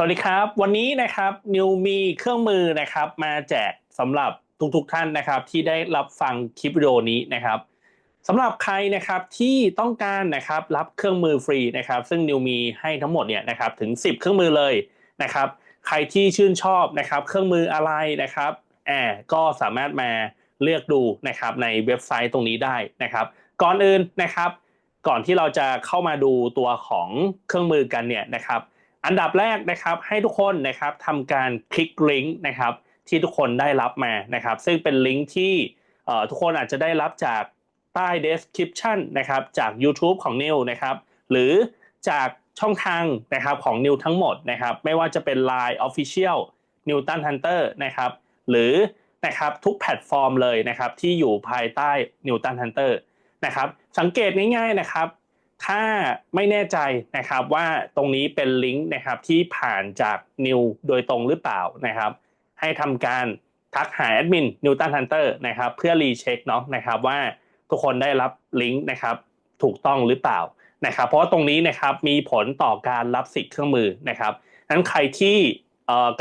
สวัสดีครับ วันนี้นะครับนิวมีเครื่องมือนะครับมาแจกสำหรับทุกๆท่านนะครับ ที่ได้รับฟังคลิปวิดีโอนี้นะครับสำหรับใครนะครับที่ต้องการนะครับรับเครื่องมือฟรีนะครับ ซึ่งนิวมีให้ทั้งหมดเนี่ยนะครับถึง 10 เครื่องมือเลยนะครับ ใครที่ชื่นชอบนะครับ เครื่องมืออะไรนะครับแอบก็สามารถมาเลือกดูนะครับในเว็บไซต์ตรงนี้ได้นะครับ ก่อนอื่นนะครับ ก่อนที่เราจะเข้ามาดูตัวของเครื่องมือกันเนี่ยนะครับ อันดับแรกนะครับให้ทุกคนนะครับทำการคลิกลิงก์นะครับที่ทุกคนได้รับมานะครับ ซึ่งเป็นลิงก์ที่ทุกคนอาจจะได้รับจากใต้ description นะครับจาก YouTube ของนิวนะครับหรือจากช่องทางนะครับของนิวทั้งหมดนะครับไม่ว่าจะเป็น Line Official Newton Hunter นะครับหรือนะครับทุกแพลตฟอร์มเลยนะครับที่อยู่ภายใต้ Newton Hunter นะครับสังเกตง่ายๆนะครับ ถ้าไม่แน่ใจนะครับว่าตรงนี้เป็นลิงก์นะครับที่ผ่านจากนิวโดยตรงหรือเปล่านะครับ ให้ทำการทักหาแอดมินนิวตันฮันเตอร์นะครับเพื่อรีเช็คเนาะนะครับว่าทุกคนได้รับลิงก์นะครับถูกต้องหรือเปล่านะครับ เพราะว่าตรงนี้นะครับมีผลต่อการรับสิทธิ์เครื่องมือนะครับนั้นใครที่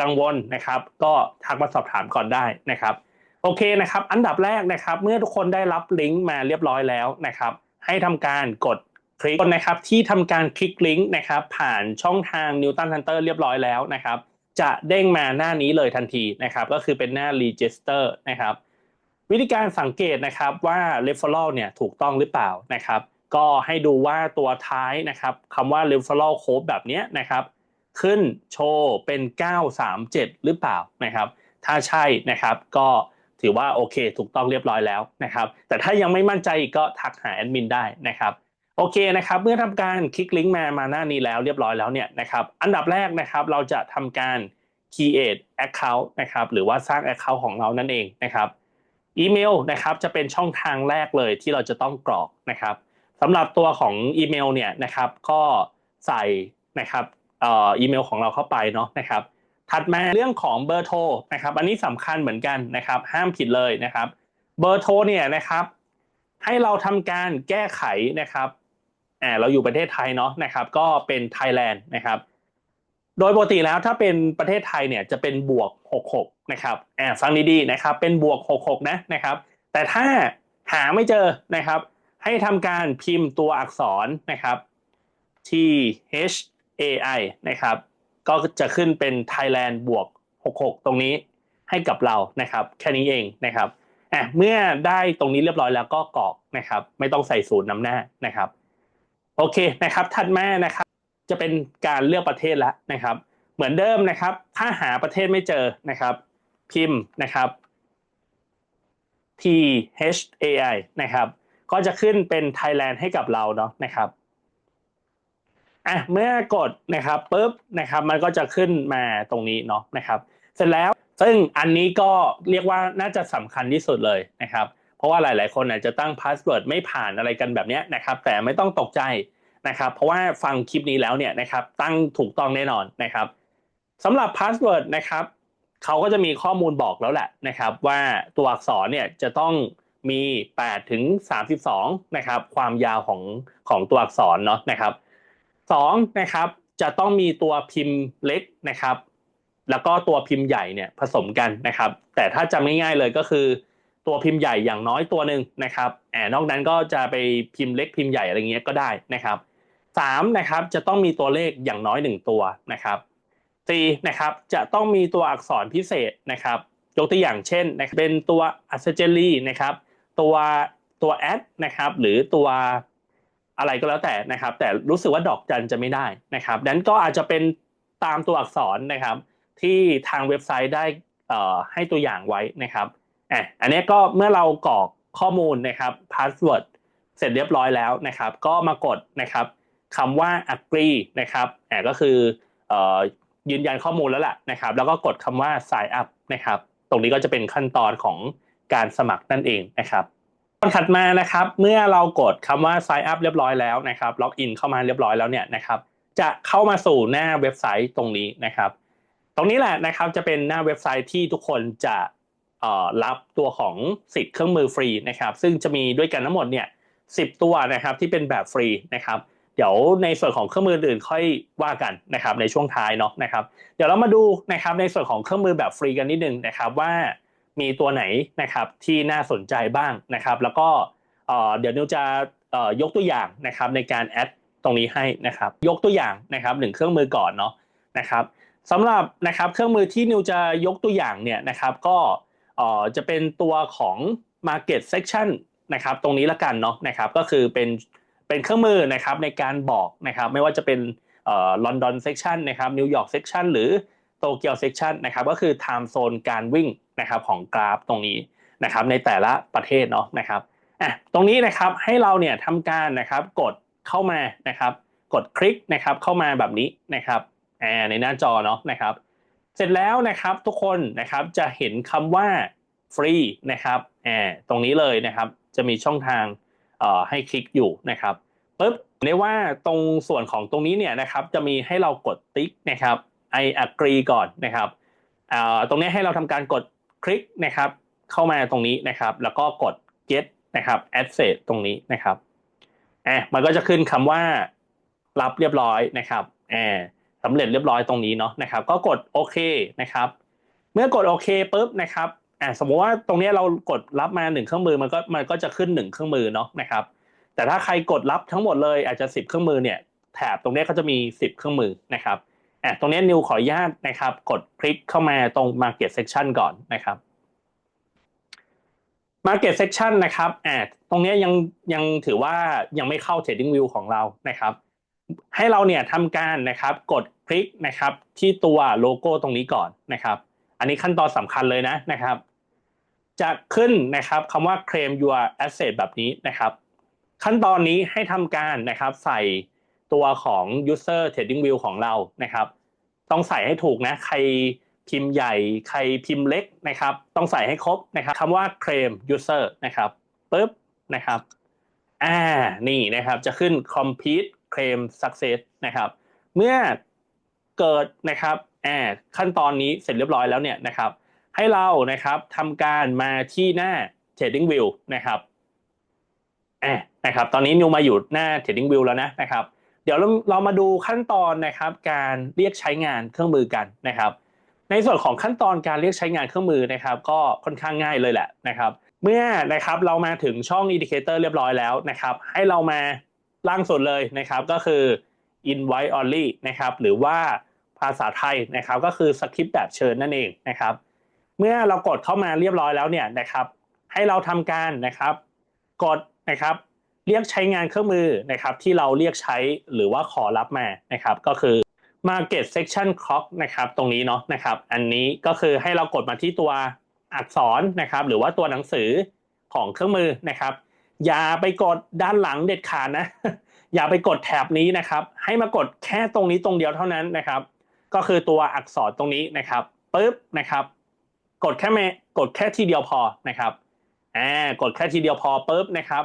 กังวลนะครับ ก็ทักมาสอบถามก่อนได้นะครับ โอเคนะครับ อันดับแรกนะครับ เมื่อทุกคนได้รับลิงก์มาเรียบร้อยแล้วนะครับ ให้ทำการกด คลิกนะครับที่ทำการคลิกลิงก์นะครับผ่านช่องทาง Newton Hunter เรียบร้อยแล้วนะครับจะเด้งมาหน้านี้เลยทันทีนะครับก็คือเป็นหน้า Register นะครับวิธีการสังเกตนะครับว่า referral เนี่ยถูกต้องหรือเปล่านะครับ ก็ให้ดูว่าตัวท้ายนะครับคำว่า referral code แบบนี้นะครับ ขึ้นโชว์เป็น 937 หรือเปล่านะครับ ถ้าใช่นะครับก็ถือว่าโอเค ถูกต้องเรียบร้อยแล้วนะครับ แต่ถ้ายังไม่มั่นใจก็ทักหาแอดมินได้นะครับ โอเคนะครับเมื่อทำการคลิกลิงก์มามาหน้านี้แล้วเรียบร้อยแล้วเนี่ยนะครับอันดับแรกนะครับเราจะทำการ create account นะครับหรือว่าสร้าง account ของเรานั่นเองนะครับอีเมลนะครับจะเป็นช่องทางแรกเลยที่เราจะต้องกรอกนะครับสำหรับตัวของอีเมลเนี่ยนะครับก็ใส่นะครับอีเมลของเราเข้าไปเนาะนะครับถัดมาเรื่องของเบอร์โทรนะครับอันนี้สำคัญเหมือนกันนะครับห้ามผิดเลยนะครับเบอร์โทรเนี่ยนะครับให้เราทำการแก้ไขนะครับ อ่าเราอยู่ประเทศไทยเนาะนะครับ ก็เป็นไทยแลนด์นะครับ โดยปกติแล้วถ้าเป็นประเทศไทยเนี่ยจะเป็นบวก 66 นะครับอ่าฟังดีๆนะครับ เป็นบวก 66 นะนะครับ แต่ถ้าหาไม่เจอนะครับ ให้ทำการพิมพ์ตัวอักษรนะครับ T H A I นะครับ ก็จะขึ้นเป็น Thailand บวก 66 ตรงนี้ให้กับเรานะครับ แค่นี้เองนะครับอะเมื่อได้ตรงนี้เรียบร้อยแล้วก็กรอกนะครับ ไม่ต้องใส่ศูนย์นำหน้านะครับ โอเคนะครับถัดมานะครับ จะเป็นการเลือกประเทศแล้วนะครับ เหมือนเดิมนะครับ ถ้าหาประเทศไม่เจอนะครับ พิมพ์นะครับ T H A I นะครับ ก็จะขึ้นเป็น Thailand ให้กับเราเนาะนะครับอะเมื่อกดนะครับปุ๊บนะครับ มันก็จะขึ้นมาตรงนี้เนาะนะครับ เสร็จแล้วซึ่งอันนี้ก็เรียกว่าน่าจะสำคัญที่สุดเลยนะครับ เพราะว่าหลาย ๆ คนอาจจะตั้งพาสเวิร์ดไม่ผ่านอะไรกันแบบนี้นะครับแต่ไม่ต้องตกใจนะครับเพราะว่าฟังคลิปนี้แล้วเนี่ยนะครับตั้งถูกต้องแน่นอนนะครับสำหรับพาสเวิร์ดนะครับเขาก็จะมีข้อมูลบอกแล้วแหละนะครับว่าตัวอักษรเนี่ยจะต้องมี8ถึง32นะครับความยาวของของตัวอักษรเนาะนะครับ2นะครับจะต้องมีตัวพิมพ์เล็กนะครับ แล้วก็ตัวพิมพ์ใหญ่เนี่ยผสมกันนะครับ แต่ถ้าจำง่ายๆเลยก็คือ ตัวพิมพ์ใหญ่อย่างน้อยตัวหนึ่งนะครับแอนอกนั้นก็จะไปพิมพ์เล็กพิมพ์ใหญ่อะไรเงี้ยก็ได้นะครับ3นะครับจะต้องมีตัวเลขอย่างน้อย1ตัวนะครับ4นะครับจะต้องมีตัวอักษรพิเศษนะครับยกตัวอย่างเช่นนะเป็นตัวอัศเจรีนะครับตัวตัวแอดนะครับหรือตัวอะไรก็แล้วแต่นะครับ แต่รู้สึกว่าดอกจันจะไม่ได้นะครับนั้นก็อาจจะเป็นตามตัวอักษรนะครับ ที่ทางเว็บไซต์ได้ให้ตัวอย่างไว้นะครับ อะอันนี้ก็เมื่อเรากรอกข้อมูลนะครับพาสเวิร์ดเสร็จเรียบร้อยแล้วนะครับ ก็มากดนะครับคำว่า agree นะครับอ่าก็คือยืนยันข้อมูลแล้วแหละนะครับ แล้วก็กดคำว่า sign up นะครับ ตรงนี้ก็จะเป็นขั้นตอนของการสมัครนั่นเองนะครับตอนถัดมานะครับ เมื่อเรากดคำว่า sign up เรียบร้อยแล้วนะครับล็อกอินเข้ามาเรียบร้อยแล้วเนี่ยนะครับจะเข้ามาสู่หน้าเว็บไซต์ตรงนี้นะครับ ตรงนี้แหละนะครับจะเป็นหน้าเว็บไซต์ที่ทุกคนจะ รับตัวของสิทธิ์เครื่องมือฟรีนะครับ ซึ่งจะมีด้วยกันทั้งหมดเนี่ยสิตัวนะครับที่เป็นแบบฟรีนะครับ เดี๋ยวในส่วนของเครื่องมืออื่นค่อยว่ากันนะครับในช่วงท้ายเนาะนะครับ เดี๋ยวเรามาดูนะครับในส่วนของเครื่องมือแบบฟรีกันนิดนึงนะครับว่ามีตัวไหนนะครับที่น่าสนใจบ้างนะครับ แล้วก็เดี๋ยวนิวจะยกตัวอย่างนะครับในการแอดตรงนี้ให้นะครับ ยกตัวอย่างนะครับหนึ่งเครื่องมือก่อนเนาะนะครับสำหรับนะครับเครื่องมือที่นิวจะยกตัวอย่างเนี่ยนะครับ ก็ จะเป็นตัวของ Market Section นะครับ ตรงนี้ละกันเนาะนะครับก็คือเป็นเป็นเครื่องมือนะครับในการบอกนะครับไม่ว่าจะเป็นลอนดอนเซกชันนะครับนิวยอร์กเซกชันหรือโตเกียวเซกชันนะครับก็คือไทม์โซนการวิ่งนะครับของกราฟตรงนี้นะครับในแต่ละประเทศเนาะนะครับอะตรงนี้นะครับให้เราเนี่ยทำการนะครับกดเข้ามานะครับ กดคลิกนะครับเข้ามาแบบนี้นะครับอ่าในหน้าจอเนาะนะครับ เสร็จแล้วนะครับทุกคนนะครับจะเห็นคำว่าฟรีนะครับแอ่าตรงนี้เลยนะครับจะมีช่องทางให้คลิกอยู่นะครับปุ๊บในว่าตรงส่วนของตรงนี้เนี่ยนะครับจะมีให้เรากดติ๊กนะครับ I agree ก่อนนะครับตรงนี้ให้เราทำการกดคลิกนะครับเข้ามาตรงนี้นะครับ แล้วก็กด get นะครับ access ตรงนี้นะครับแอ่มันก็จะขึ้นคำว่ารับเรียบร้อยนะครับแอ่ สำเร็จเรียบร้อยตรงนี้เนาะนะครับ ก็กดโอเคนะครับ เมื่อกดโอเคปุ๊บนะครับอ่าสมมติว่าตรงนี้เรากดรับมาหนึ่งเครื่องมือมันก็มันก็จะขึ้นหนึ่งเครื่องมือเนาะนะครับ แต่ถ้าใครกดรับทั้งหมดเลยอาจจะสิบเครื่องมือเนี่ยแถบตรงนี้เขาจะมีสิบเครื่องมือนะครับอ่าตรงนี้นิวขออนุญาตนะครับ กดคลิกเข้ามาตรง Market Section ก่อนนะครับ Market Section นะครับอ่าตรงนี้ยังยังถือว่ายังไม่เข้า Trading View ของเรานะครับ ให้เราเนี่ยทำการนะครับกด คลิกนะครับ ที่ตัวโลโก้ตรงนี้ก่อนนะครับ อันนี้ขั้นตอนสำคัญเลยนะนะครับ จะขึ้นนะครับคำว่า claim your asset แบบนี้นะครับ ขั้นตอนนี้ให้ทำการนะครับ ใส่ตัวของ user trading view ของเรานะครับ ต้องใส่ให้ถูกนะ ใครพิมพ์ใหญ่ใครพิมพ์เล็กนะครับ ต้องใส่ให้ครบนะครับคำว่า claim user นะครับปุ๊บนะครับอ่านี่นะครับจะขึ้น complete claim success นะครับ เมื่อ เกิดนะครับแอ่าขั้นตอนนี้เสร็จเรียบร้อยแล้วเนี่ยนะครับ ให้เรานะครับทำการมาที่หน้า Trading View นะครับแอดนะครับ ตอนนี้นิวมาอยู่หน้า Trading View แล้วนะนะครับ เดี๋ยวเราเรามาดูขั้นตอนนะครับ การเรียกใช้งานเครื่องมือกันนะครับ ในส่วนของขั้นตอนการเรียกใช้งานเครื่องมือนะครับ ก็ค่อนข้างง่ายเลยแหละนะครับ เมื่อนะครับเรามาถึงช่อง Indicator เรียบร้อยแล้วนะครับ ให้เรามาล่างสุดเลยนะครับ ก็คือ invite only นะครับหรือว่าภาษาไทยนะครับก็คือสคริปต์แบบเชิญนั่นเองนะครับ เมื่อเรากดเข้ามาเรียบร้อยแล้วเนี่ยนะครับ ให้เราทำการนะครับ กดนะครับ เรียกใช้งานเครื่องมือนะครับ ที่เราเรียกใช้หรือว่าขอรับมานะครับ ก็คือ market section clock นะครับ ตรงนี้เนาะนะครับ อันนี้ก็คือให้เรากดมาที่ตัวอักษรนะครับ หรือว่าตัวหนังสือของเครื่องมือนะครับ อย่าไปกดด้านหลังเด็ดขาดนะ อย่าไปกดแถบนี้นะครับ ให้มากดแค่ตรงนี้ตรงเดียวเท่านั้นนะครับ ก็คือตัวอักษรตรงนี้นะครับปุ๊บนะครับ กดแค่แม่กดแค่ทีเดียวพอนะครับอ่ากดแค่ทีเดียวพอปุ๊บนะครับ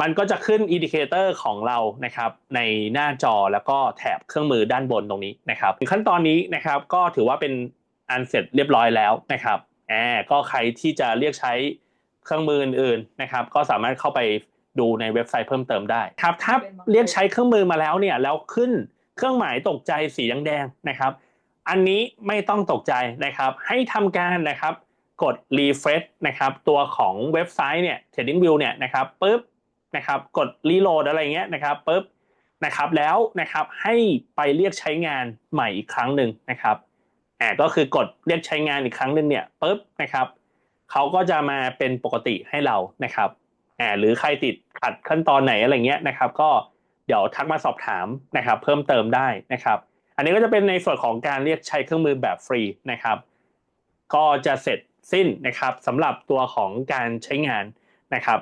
มันก็จะขึ้นอินดิเคเตอร์ของเรานะครับ ในหน้าจอแล้วก็แถบเครื่องมือด้านบนตรงนี้นะครับขั้นตอนนี้นะครับก็ถือว่าเป็นอันเสร็จเรียบร้อยแล้วนะครับอ่าก็ใครที่จะเรียกใช้เครื่องมืออื่นๆนะครับ ก็สามารถเข้าไป ดูในเว็บไซต์เพิ่มเติมได้ครับถ้าเรียกใช้เครื่องมือมาแล้วเนี่ยแล้วขึ้นเครื่องหมายตกใจสีแดงๆนะครับ อันนี้ไม่ต้องตกใจนะครับ ให้ทำการนะครับกด refresh นะครับตัวของเว็บไซต์เนี่ย TradingView เนี่ยนะครับปุ๊บนะครับกด reload อะไรเงี้ยนะครับปุ๊บนะครับแล้วนะครับให้ไปเรียกใช้งานใหม่อีกครั้งหนึ่งนะครับอ่าก็คือกดเรียกใช้งานอีกครั้งหนึ่งเนี่ยปุ๊บนะครับเขาก็จะมาเป็นปกติให้เรานะครับ อ่าหรือใครติดขัดขั้นตอนไหนอะไรเงี้ยนะครับ ก็เดี๋ยวทักมาสอบถามนะครับ เพิ่มเติมได้นะครับ อันนี้ก็จะเป็นในส่วนของการเรียกใช้เครื่องมือแบบฟรีนะครับ ก็จะเสร็จสิ้นนะครับสำหรับตัวของการใช้งานนะครับ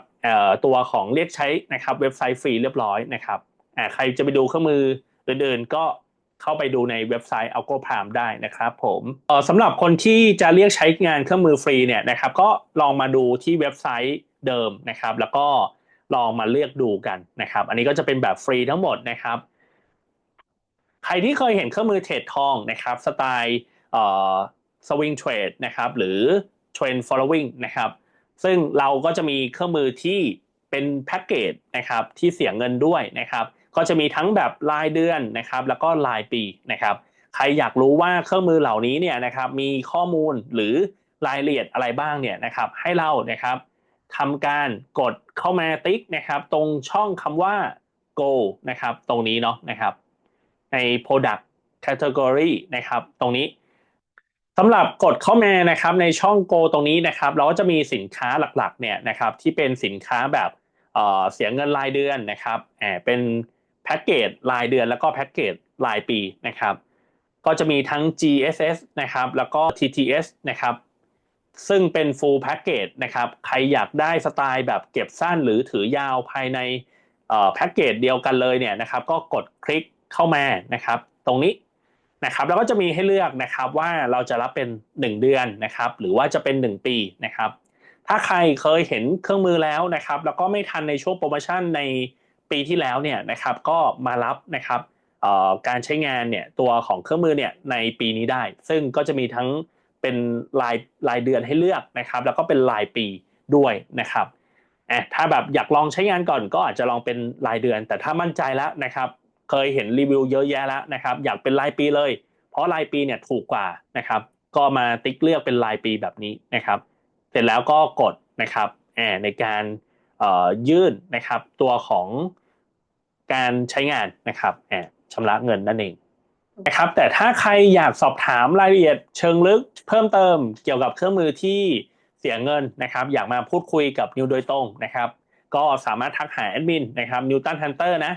ตัวของเรียกใช้นะครับเว็บไซต์ฟรีเรียบร้อยนะครับใครจะไปดูเครื่องมืออื่นๆก็เข้าไปดูในเว็บไซต์ a l g o p r i m e ได้นะครับผมสำหรับคนที่จะเรียกใช้งานเครื่องมือฟรีเนี่ยนะครับ ก็ลองมาดูที่เว็บไซต์ เดิมนะครับ แล้วก็ลองมาเลือกดูกันนะครับ อันนี้ก็จะเป็นแบบฟรีทั้งหมดนะครับ ใครที่เคยเห็นเครื่องมือเทรดทองนะครับสไตล์สวิงเทรดนะครับหรือเทรนด์ฟอลโลวิงนะครับ ซึ่งเราก็จะมีเครื่องมือที่เป็นแพ็กเกจนะครับที่เสียเงินด้วยนะครับ ก็จะมีทั้งแบบรายเดือนนะครับ แล้วก็รายปีนะครับ ใครอยากรู้ว่าเครื่องมือเหล่านี้เนี่ยนะครับมีข้อมูลหรือรายละเอียดอะไรบ้างเนี่ยนะครับ ให้เรานะครับ ทำการกดเข้ามาติ๊กนะครับ ตรงช่องคำว่า go นะครับ ตรงนี้เนาะนะครับ ใน product category นะครับ ตรงนี้สำหรับกดเข้ามานะครับในช่อง go ตรงนี้นะครับ เราก็จะมีสินค้าหลักๆเนี่ยนะครับ ที่เป็นสินค้าแบบเเสียเงินรายเดือนนะครับแอบเป็นแพ็กเกจรายเดือนแล้วก็แพ็กเกจรายปีนะครับ ก็จะมีทั้ง GSS นะครับ แล้วก็ TTS นะครับ ซึ่งเป็น full package นะครับ ใครอยากได้สไตล์แบบเก็บสั้นหรือถือยาวภายในแพ็กเกจเดียวกันเลยเนี่ยนะครับ ก็กดคลิกเข้ามานะครับ ตรงนี้นะครับแล้วก็จะมีให้เลือกนะครับว่าเราจะรับเป็น 1 เดือนนะครับ หรือว่าจะเป็น 1 ปีนะครับ ถ้าใครเคยเห็นเครื่องมือแล้วนะครับ แล้วก็ไม่ทันในช่วงโปรโมชั่นในปีที่แล้วเนี่ยนะครับก็มารับนะครับการใช้งานเนี่ยตัวของเครื่องมือเนี่ยในปีนี้ได้ ซึ่งก็จะมีทั้ง เป็นรายรายเดือนให้เลือกนะครับ แล้วก็เป็นรายปีด้วยนะครับถ้าแบบอยากลองใช้งานก่อนก็อาจจะลองเป็นรายเดือน แต่ถ้ามั่นใจแล้วนะครับ เคยเห็นรีวิวเยอะแยะแล้วนะครับ อยากเป็นรายปีเลย เพราะรายปีเนี่ยถูกกว่านะครับ ก็มาติ๊กเลือกเป็นรายปีแบบนี้นะครับ เสร็จแล้วก็กดนะครับในการยื่นนะครับตัวของการใช้งานนะครับชำระเงินนั่นเอง นะครับแต่ถ้าใครอยากสอบถามรายละเอียดเชิงลึกเพิ่มเติมเกี่ยวกับเครื่องมือที่เสียเงินนะครับอยากมาพูดคุยกับนิวโดยตรงนะครับก็สามารถทักหาแอดมินนะครับนิวตันฮันเตอร์นะ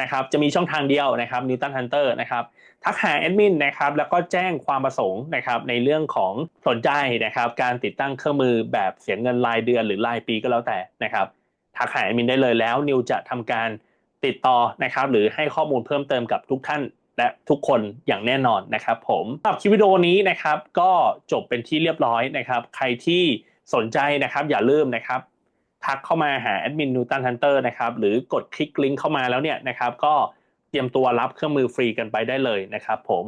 นะครับจะมีช่องทางเดียวนะครับนิวตันฮันเตอร์นะครับทักหาแอดมินนะครับแล้วก็แจ้งความประสงค์นะครับในเรื่องของสนใจนะครับการติดตั้งเครื่องมือแบบเสียเงินรายเดือนหรือรายปีก็แล้วแต่นะครับทักหาแอดมินได้เลยแล้วนิวจะทำการติดต่อนะครับหรือให้ข้อมูลเพิ่มเติมกับทุกท่าน และทุกคนอย่างแน่นอนนะครับผมสำหรับคลิปวิดีโอนี้นะครับก็จบเป็นที่เรียบร้อยนะครับ ใครที่สนใจนะครับอย่าลืมนะครับทักเข้ามาหาแอดมินนูตันฮันเตอร์นะครับหรือกดคลิกลิงก์เข้ามาแล้วเนี่ยนะครับก็เตรียมตัวรับเครื่องมือฟรีกันไปได้เลยนะครับผม